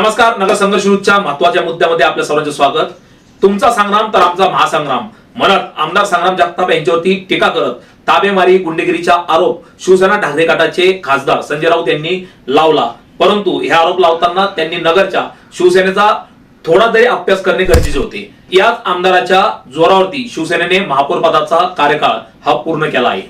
नमस्कार नगर संघर्ष न्यूजच्या महत्त्वाच्या मुद्द्यामध्ये आपल्या सर्वांचे स्वागत. तुमचा संग्राम तर आमचा महासंग्राम. म्हणत आमदार संग्राम जगताप यांच्यावरती टीका करत ताबेमारी गुंडेगिरीचा आरोप शिवसेना ढाकरे गटाचे खासदार संजय राऊत यांनी लावला. परंतु हे आरोप लावताना त्यांनी नगरच्या शिवसेनेचा थोडा तरी अभ्यास करणे गरजेचे होते. याच आमदाराच्या जोरावरती शिवसेनेने महापौर पदाचा कार्यकाळ हा पूर्ण केला आहे.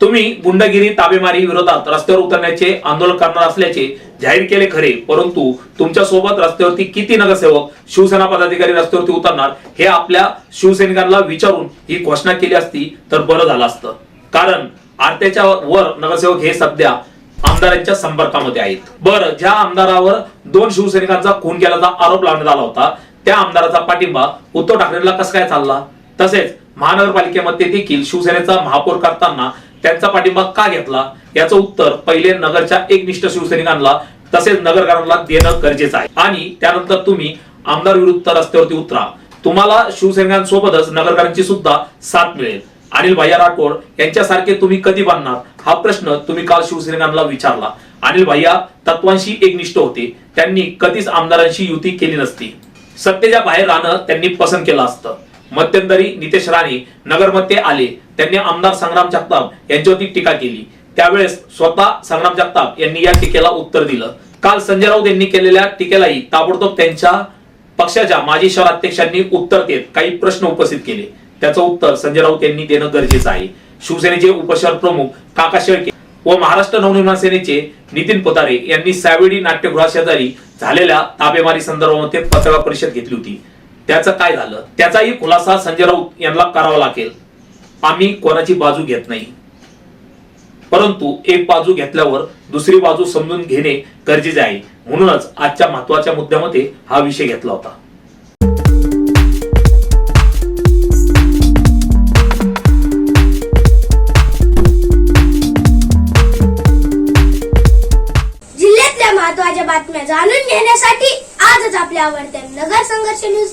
तुम्ही गुंडगिरी ताबेमारी विरोधात रस्त्यावर उतरण्याचे आंदोलन करणार असल्याचे जाहीर केले खरे परंतु तुमच्यासोबत रस्त्यावरती किती नगरसेवक शिवसेना पदाधिकारी रस्त्यावरती उतरणार हे आपल्या शिवसैनिकांना विचारून ही घोषणा केली असती तर बरं झालं असतं. कारण आरत्याच्या वर नगरसेवक हे सध्या आमदारांच्या संपर्कामध्ये आहेत. बरं ज्या आमदारावर दोन शिवसैनिकांचा खून केल्याचा आरोप लावण्यात आला होता त्या आमदाराचा पाठिंबा उद्धव ठाकरेला कसं काय चालला? तसेच महानगरपालिकेमध्ये देखील शिवसेनेचा महापौर करताना त्यांचा पाठिंबा का घेतला? याचं उत्तर पहिले नगरच्या एकनिष्ठ शिवसैनिकांना तसेच नगरकरांना देणं गरजेचं आहे. आणि त्यानंतर तुम्ही आमदार विरुद्ध रस्त्यावरती उतरा. तुम्हाला शिवसैनिकांसोबतच नगरकरांची सुद्धा साथ मिळेल. अनिल भैया राठोड यांच्यासारखे तुम्ही कधी बनणार? हा प्रश्न तुम्ही काल शिवसैनिकांना विचारला. अनिल भैया तत्वांशी एकनिष्ठ होते. त्यांनी कधीच आमदारांशी युती केली नसती. सत्तेच्या बाहेर राहणं त्यांनी पसंत केलं असतं. मध्यंतरी नितेश राणे नगरमध्ये आले. त्यांनी आमदार संग्राम जगताप यांच्यावरती टीका केली. त्यावेळेस स्वतः संग्राम जगताप यांनी या टीकेला उत्तर दिलं. काल संजय राऊत यांनी केलेल्या टीकेलाही ताबडतोब त्यांच्या पक्षाच्या माजी शहराध्यक्षांनी उत्तर देत काही प्रश्न उपस्थित केले. त्याचं उत्तर संजय राऊत यांनी देणं गरजेचं आहे. शिवसेनेचे उपशहर प्रमुख काका शेळके व महाराष्ट्र नवनिर्माण सेनेचे नितीन पोतारे यांनी सावेडी नाट्यगृहाशेजारी झालेल्या ताबेमारी संदर्भामध्ये पत्रकार परिषद घेतली होती. त्याचं काय झालं? त्याचाही खुलासा संजय राऊत यांना करावा लागेल. आम्ही कोणाची बाजू घेत नाही. परंतु एक बाजू घेतल्यावर दुसरी बाजू समजून घेणे गरजेचे आहे. म्हणूनच आजच्या महत्त्वाच्या मुद्द्यामध्ये हा विषय घेतला होता. जिल्ह्यातल्या महत्त्वाच्या बातम्या जाणून घेण्यासाठी आजच आपल्या आवडत्या नगर संघर्ष न्यूज